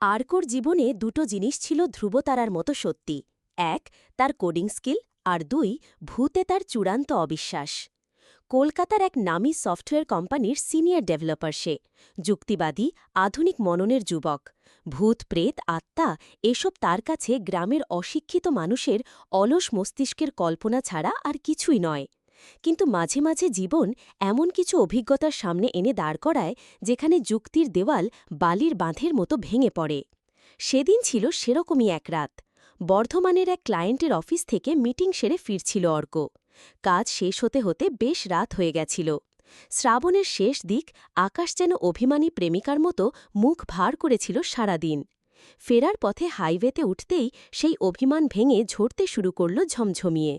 আর্কোর জীবনে দুটো জিনিস ছিল ধ্রুবতারার মতো সত্যি। এক, তার কোডিং স্কিল, আর দুই, ভূতে তার চূড়ান্ত অবিশ্বাস। কলকাতার এক নামী সফটওয়্যার কোম্পানির সিনিয়র ডেভেলপার সে, যুক্তিবাদী, আধুনিক মননের যুবক। ভূত, প্রেত, আত্মা, এসব তার কাছে গ্রামের অশিক্ষিত মানুষের অলস মস্তিষ্কের কল্পনা ছাড়া আর কিছুই নয়। কিন্তু মাঝে মাঝে জীবন এমন কিছু অভিজ্ঞতার সামনে এনে দাঁড় করায় যেখানে যুক্তির দেওয়াল বালির বাঁধের মতো ভেঙে পড়ে। সেদিন ছিল সেরকমই এক রাত। বর্ধমানের এক ক্লায়েন্টের অফিস থেকে মিটিং সেরে ফিরছিল অর্ক। কাজ শেষ হতে হতে বেশ রাত হয়ে গেছিল। শ্রাবণের শেষ দিক আকাশ যেন অভিমানী প্রেমিকার মতো মুখ ভার করেছিল সারাদিন। ফেরার পথে হাইওয়েতে উঠতেই সেই অভিমান ভেঙে ঝরতে শুরু করল ঝমঝমিয়ে।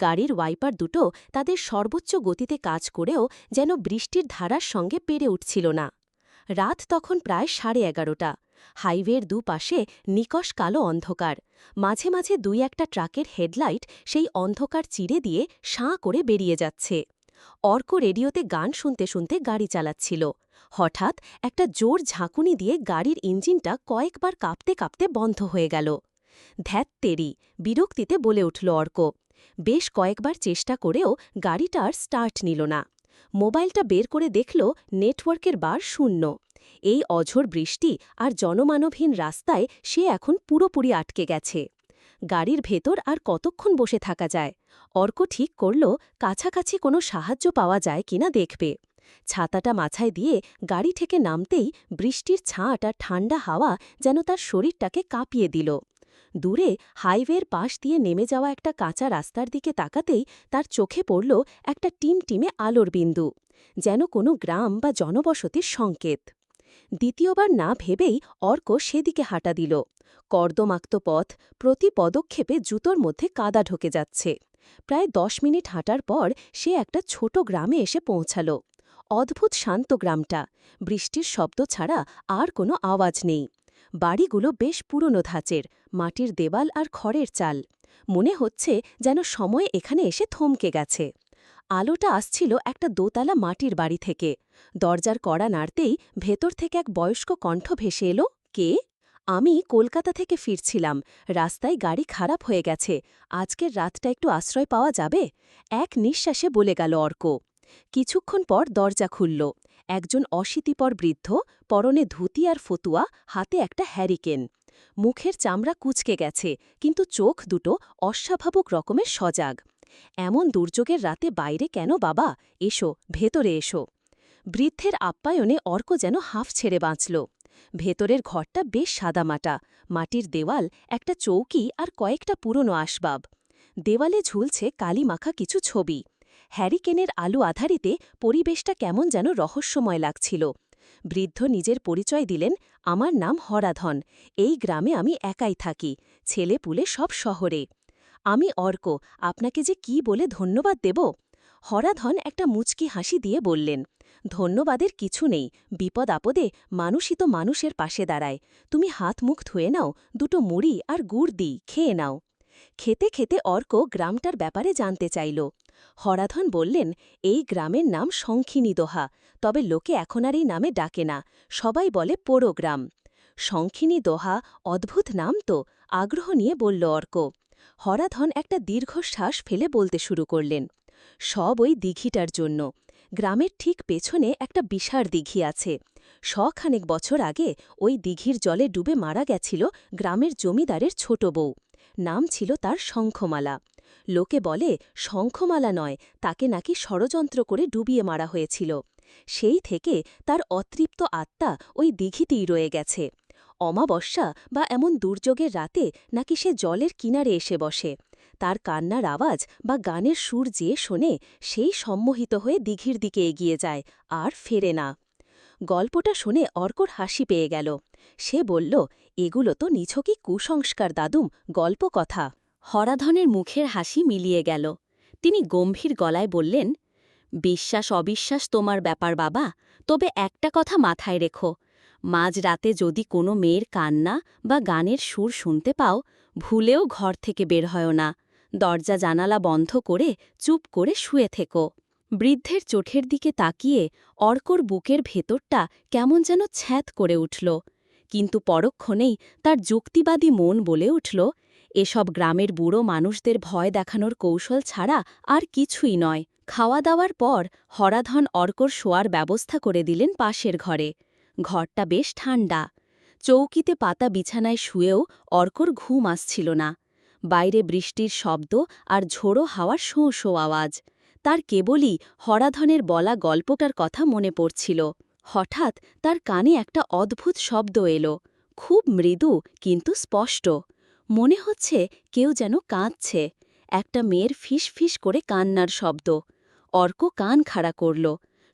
গাড়ির ওয়াইপার দুটো তাদের সর্বোচ্চ গতিতে কাজ করেও যেন বৃষ্টির ধারার সঙ্গে পেরে উঠছিল না। রাত তখন প্রায় সাড়ে এগারোটা। হাইওয়ের দুপাশে নিকশ কালো অন্ধকার। মাঝে মাঝে দুই একটা ট্রাকের হেডলাইট সেই অন্ধকার চিরে দিয়ে সাঁ করে বেরিয়ে যাচ্ছে। অর্ক রেডিওতে গান শুনতে শুনতে গাড়ি চালাচ্ছিল। হঠাৎ একটা জোর ঝাঁকুনি দিয়ে গাড়ির ইঞ্জিনটা কয়েকবার কাঁপতে কাঁপতে বন্ধ হয়ে গেল। ধ্যাত তেরি, বিরক্তিতে বলে উঠল অর্ক। বেশ কয়েকবার চেষ্টা করেও গাড়িটা আর স্টার্ট নিল না। মোবাইলটা বের করে দেখল নেটওয়ার্কের বার শূন্য। এই অঝোর বৃষ্টি আর জনমানবহীন রাস্তায় সে এখন পুরোপুরি আটকে গেছে। গাড়ির ভেতর আর কতক্ষণ বসে থাকা যায়? অর্ক ঠিক করল কাছাকাছি কোনো সাহায্য পাওয়া যায় কিনা দেখবে। ছাতাটা মাথায় দিয়ে গাড়ি থেকে নামতেই বৃষ্টির ছাঁট আর ঠান্ডা হাওয়া যেন তার শরীরটাকে কাঁপিয়ে দিল। দূরে হাইওয়ের পাশ দিয়ে নেমে যাওয়া একটা কাঁচা রাস্তার দিকে তাকাতেই তার চোখে পড়ল একটা টিম টিমে আলোর বিন্দু, যেন কোনো গ্রাম বা জনবসতির সংকেত। দ্বিতীয়বার না ভেবেই অর্ক সেদিকে হাঁটা দিল। কর্দমাক্ত পথ প্রতি পদক্ষেপে জুতোর মধ্যে কাদা ঢোকে যাচ্ছে। প্রায় দশ মিনিট হাঁটার পর সে একটা ছোট গ্রামে এসে পৌঁছাল। অদ্ভুত শান্ত গ্রামটা, বৃষ্টির শব্দ ছাড়া আর কোনো আওয়াজ নেই। বাড়িগুলো বেশ পুরনো ধাঁচের, মাটির দেওয়াল আর খড়ের চাল। মনে হচ্ছে যেন সময় এখানে এসে থমকে গেছে। আলোটা আসছিল একটা দোতলা মাটির বাড়ি থেকে। দরজার কড়া নাড়তেই ভেতর থেকে এক বয়স্ক কণ্ঠ ভেসে এলো, কে? আমি কলকাতা থেকে ফিরছিলাম। রাস্তায় গাড়ি খারাপ হয়ে গেছে। আজকের রাতটা একটু আশ্রয় পাওয়া যাবে? এক নিঃশ্বাসে বলে গেল অর্ক। কিছুক্ষণ পর দরজা খুলল। একজন অশীতিপর বৃদ্ধ, পরনে ধুতি আর ফতুয়া, হাতে একটা হ্যারিকেন। মুখের চামড়া কুচকে গেছে, কিন্তু চোখ দুটো অস্বাভাবক রকমের সজাগ। এমন দুর্যোগের রাতে বাইরে কেন বাবা? এসো, ভেতরে এসো। বৃদ্ধের আপ্যায়নে অর্ক যেন হাফ ছেড়ে বাঁচল। ভেতরের ঘরটা বেশ সাদামাটা, মাটির দেওয়াল, একটা চৌকি আর কয়েকটা পুরনো আসবাব। দেওয়ালে ঝুলছে কালিমাখা কিছু ছবি। হ্যারিকেনের আলু আধারিতে পরিবেশটা কেমন যেন রহস্যময় লাগছিল। বৃদ্ধ নিজের পরিচয় দিলেন, আমার নাম হরাধন, এই গ্রামে আমি একাই থাকি, ছেলে পুলে সব শহরে। আমি অর্ক, আপনাকে যে কি বলে ধন্যবাদ দেব? হরাধন একটা মুচকি হাসি দিয়ে বললেন, ধন্যবাদের কিছু নেই, বিপদ আপদে মানুষই তো মানুষের পাশে দাঁড়ায়। তুমি হাত মুখ ধুয়ে নাও, দুটো মুড়ি আর গুড় দিই, খেয়ে নাও। খেতে খেতে অর্ক গ্রামটার ব্যাপারে জানতে চাইল। হরাধন বললেন, এই গ্রামের নাম শঙ্খিনী দোহা, তবে লোকে এখন আর এই নামে ডাকে না, সবাই বলে পোড়ো গ্রাম। শঙ্খিনী দোহা অদ্ভুত নাম তো, আগ্রহ নিয়ে বলল অর্ক। হরাধন একটা দীর্ঘশ্বাস ফেলে বলতে শুরু করলেন, সব ওই দিঘিটার জন্য। গ্রামের ঠিক পেছনে একটা বিশার দিঘি আছে। শখানেক বছর আগে ওই দিঘির জলে ডুবে মারা গেছিল গ্রামের জমিদারের ছোট বউ। নাম ছিল তার শঙ্খমালা। লোকে বলে, শঙ্খমালা নয়, তাকে নাকি ষড়যন্ত্র করে ডুবিয়ে মারা হয়েছিল। সেই থেকে তার অতৃপ্ত আত্মা ওই দিঘিতেই রয়ে গেছে। অমাবস্যা বা এমন দুর্যোগের রাতে নাকি সে জলের কিনারে এসে বসে। তার কান্নার আওয়াজ বা গানের সুর যে শোনে, সেই সম্মোহিত হয়ে দিঘির দিকে এগিয়ে যায়, আর ফেরে না। গল্পটা শুনে অর্কর হাসি পেয়ে গেল। সে বলল এগুলো তো নিছকই কুসংস্কার, দাদুম গল্প কথা হরাধনের মুখের হাসি মিলিয়ে গেল। তিনি গম্ভীর গলায় বললেন, বিশ্বাস, অবিশ্বাস তোমার ব্যাপার বাবা। তবে একটা কথা মাথায় রেখো। মাঝরাতে যদি কোনো মেয়ের কান্না বা গানের সুর শুনতে পাও, ভুলেও ঘর থেকে বের হয় না। দরজা জানালা বন্ধ করে চুপ করে শুয়ে থেকো। বৃদ্ধের চোখের দিকে তাকিয়ে অর্কর বুকের ভেতরটা কেমন যেন ছ্যাঁত করে উঠল। কিন্তু পরক্ষণেই তার যুক্তিবাদী মন বলে উঠল, এসব গ্রামের বুড়ো মানুষদের ভয় দেখানোর কৌশল ছাড়া আর কিছুই নয়। খাওয়া দাওয়ার পর হরাধন অর্কর শোয়ার ব্যবস্থা করে দিলেন পাশের ঘরে। ঘরটা বেশ ঠান্ডা চৌকিতে পাতা বিছানায় শুয়েও অর্কর ঘুম আসছিল না। বাইরে বৃষ্টির শব্দ আর ঝোড়ো হাওয়ার শোঁ শোঁ আওয়াজ। তার কেবলই হরাধনের বলা গল্পটার কথা মনে পড়ছিল। হঠাৎ তার কানে একটা অদ্ভুত শব্দ এলো। খুব মৃদু, কিন্তু স্পষ্ট। মনে হচ্ছে কেউ যেন কাঁদছে। একটা মেয়ের ফিস ফিস করে কান্নার শব্দ। অর্ক কান খাড়া করল।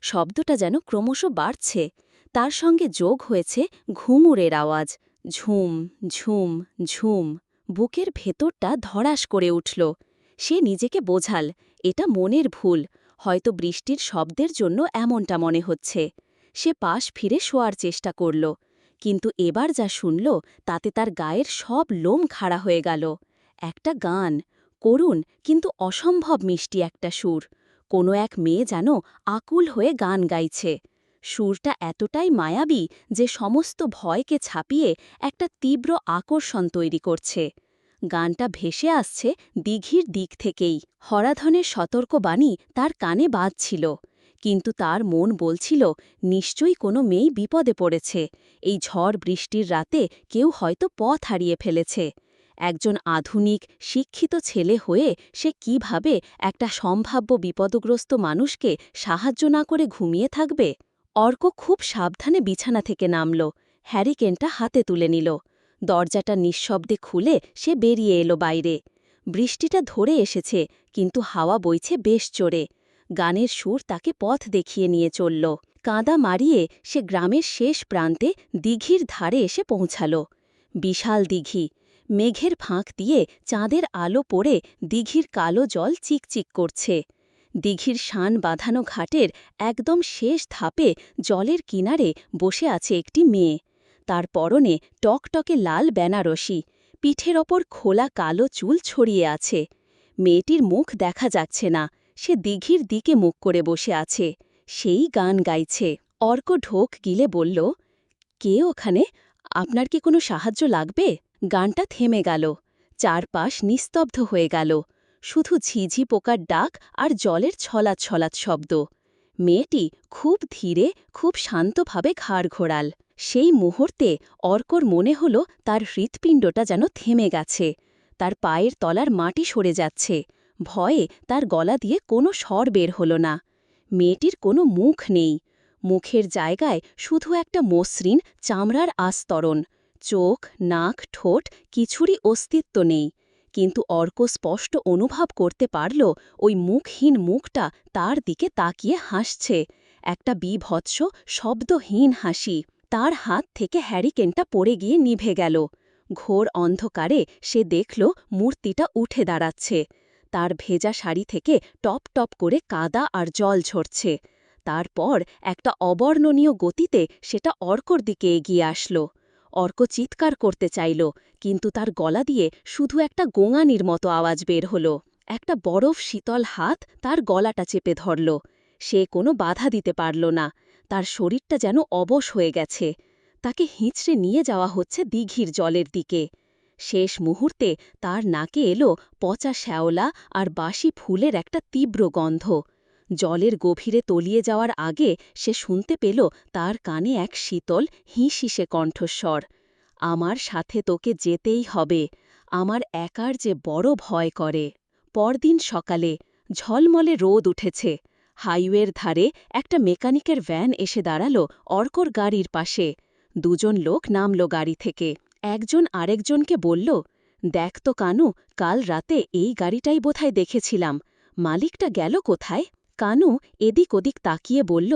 শব্দটা যেন ক্রমশ বাড়ছে। তার সঙ্গে যোগ হয়েছে ঘুমুরের আওয়াজ। ঝুম ঝুম ঝুম। বুকের ভেতরটা ধরাস করে উঠল। সে নিজেকে বোঝাল, এটা মনের ভুল। হয়তো বৃষ্টির শব্দের জন্য এমনটা মনে হচ্ছে। সে পাশ ফিরে শোয়ার চেষ্টা করল, কিন্তু এবার যা শুনল তাতে তার গায়ের সব লোম খাড়া হয়ে গেল। একটা গান, করুণ কিন্তু অসম্ভব মিষ্টি একটা সুর, কোনো এক মেয়ে যেন আকুল হয়ে গান গাইছে। সুরটা এতটাই মায়াবী যে সমস্ত ভয়কে ছাপিয়ে একটা তীব্র আকর্ষণ তৈরি করছে। গানটা ভেসে আসছে দিঘির দিক থেকেই। হরাধনের সতর্কবাণী তার কানে বাজছিল। কিন্তু তার মন বলছিল, নিশ্চয়ই কোনো মেয়েই বিপদে পড়েছে। এই ঝড় বৃষ্টির রাতে কেউ হয়তো পথ হারিয়ে ফেলেছে। একজন আধুনিক, শিক্ষিত ছেলে হয়ে সে কীভাবে একটা সম্ভাব্য বিপদগ্রস্ত মানুষকে সাহায্য না করে ঘুমিয়ে থাকবে? অর্ক খুব সাবধানে বিছানা থেকে নামল। হ্যারিকেনটা হাতে তুলে নিল। দরজাটা নিঃশব্দে খুলে সে বেরিয়ে এলো বাইরে। বৃষ্টিটা ধরে এসেছে, কিন্তু হাওয়া বইছে বেশ চড়ে গানের সুর তাকে পথ দেখিয়ে নিয়ে চলল। কাঁদা মারিয়ে সে গ্রামের শেষ প্রান্তে দিঘির ধারে এসে পৌঁছাল। বিশাল দিঘি। মেঘের ফাঁক দিয়ে চাঁদের আলো পড়ে দিঘির কালো জল চিকচিক করছে। দিঘির শান বাঁধানো ঘাটের একদম শেষ ধাপে জলের কিনারে বসে আছে একটি মেয়ে। তার পরনে টকটকে লাল বেনারসি। পিঠের ওপর খোলা কালো চুল ছড়িয়ে আছে। মেয়েটির মুখ দেখা যাচ্ছে না। সে দিঘির দিকে মুখ করে বসে আছে। সেই গান গাইছে। অর্ক ঢোক গিলে বলল, কে ওখানে? আপনার কি কোনো সাহায্য লাগবে? গানটা থেমে গেল। চারপাশ নিস্তব্ধ হয়ে গেল। শুধু ঝিঝি পোকার ডাক আর জলের ছলাৎ ছলাৎ শব্দ। মেয়েটি খুব ধীরে, খুব শান্তভাবে ঘাড় ঘোরাল। সেই মুহূর্তে অর্কর মনে হল তার হৃৎপিণ্ডটা যেন থেমে গেছে। তার পায়ের তলার মাটি সরে যাচ্ছে। ভয়ে তার গলা দিয়ে কোনো স্বর বের হল না। মেয়েটির কোনো মুখ নেই। মুখের জায়গায় শুধু একটা মসৃণ চামড়ার আস্তরণ। চোখ, নাক, ঠোঁট কিছুরই অস্তিত্ব নেই। কিন্তু অর্ক স্পষ্ট অনুভব করতে পারল ওই মুখহীন মুখটা তার দিকে তাকিয়ে হাসছে। একটা বিভৎস, শব্দহীন হাসি তার হাত থেকে হ্যারিকেনটা পড়ে গিয়ে নিভে গেল। ঘোর অন্ধকারে সে দেখল মূর্তিটা উঠে দাঁড়াচ্ছে। তার ভেজা শাড়ি থেকে টপ টপ করে কাদা আর জল ঝরছে। তারপর একটা অবর্ণনীয় গতিতে সেটা অর্কর দিকে এগিয়ে আসলো। অর্ক চিৎকার করতে চাইল, কিন্তু তার গলা দিয়ে শুধু একটা গোঙানির মতো আওয়াজ বের হল। একটা বরফ শীতল হাত তার গলাটা চেপে ধরল। সে কোনো বাধা দিতে পারল না। তার শরীরটা যেন অবশ হয়ে গেছে। তাকে হিঁচড়ে নিয়ে যাওয়া হচ্ছে দিঘির জলের দিকে। শেষ মুহূর্তে তার নাকে এলো পচা শ্যাওলা আর বাসি ফুলের একটা তীব্র গন্ধ। জলের গভীরে তলিয়ে যাওয়ার আগে সে শুনতে পেল তার কানে এক শীতল, হিঁশিসে কণ্ঠস্বর, আমার সাথে তোকে যেতেই হবে, আমার একার যে বড় ভয় করে। পরদিন সকালে ঝলমলে রোদ উঠেছে, হাইওয়ের ধারে একটা মেকানিকের ভ্যান এসে দাঁড়াল অর্কর গাড়ির পাশে। দুজন লোক নামল গাড়ি থেকে। একজন আরেকজনকে বলল, দেখ তো কানু, কাল রাতে এই গাড়িটাই বোধহয় দেখেছিলাম। মালিকটা গেল কোথায়? কানু এদিক ওদিক তাকিয়ে বলল,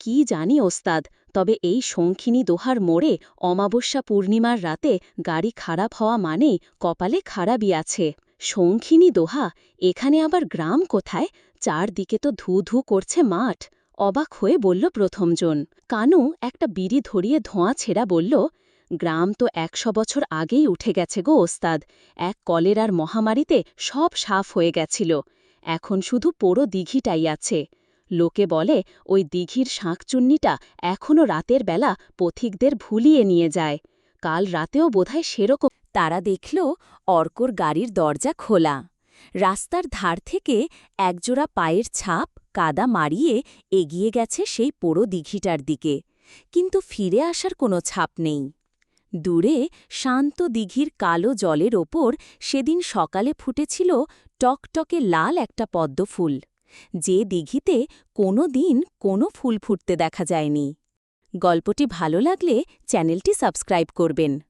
কি জানি ওস্তাদ, তবে এই শঙ্খিনী দোহার মোড়ে অমাবস্যা পূর্ণিমার রাতে গাড়ি খারাপ হওয়া মানেই কপালে খারাপই আছে। শঙ্খিনী দোহা, এখানে আবার গ্রাম কোথায়? চারদিকে তো ধু ধু করছে মাঠ। অবাক হয়ে বলল প্রথমজন। কানু একটা বিড়ি ধরিয়ে ধোঁয়া ছেড়া বলল গ্রাম তো একশো বছর আগেই উঠে গেছে গো, ওস্তাদ। এক কলেরার মহামারীতে সব সাফ হয়ে গেছিল। এখন শুধু পোড়ো দিঘিটাই আছে। লোকে বলে, ওই দিঘির শাঁকচুন্নিটা এখনও রাতের বেলা পথিকদের ভুলিয়ে নিয়ে যায়। কাল রাতেও বোধহয় সেরকম তারা দেখল অর্কর গাড়ির দরজা খোলা। রাস্তার ধার থেকে একজোড়া পায়ের ছাপ কাদা মারিয়ে এগিয়ে গেছে সেই পোড়ো দিঘিটার দিকে। কিন্তু ফিরে আসার কোনো ছাপ নেই। দূরে শান্ত দিঘির কালো জলের ওপর সেদিন সকালে ফুটেছিল টকটকে লাল একটা পদ্ম ফুল। যে দিঘিতে কোনো দিন কোনো ফুল ফুটতে দেখা যায়নি। গল্পটি ভালো লাগলে চ্যানেলটি সাবস্ক্রাইব করবেন।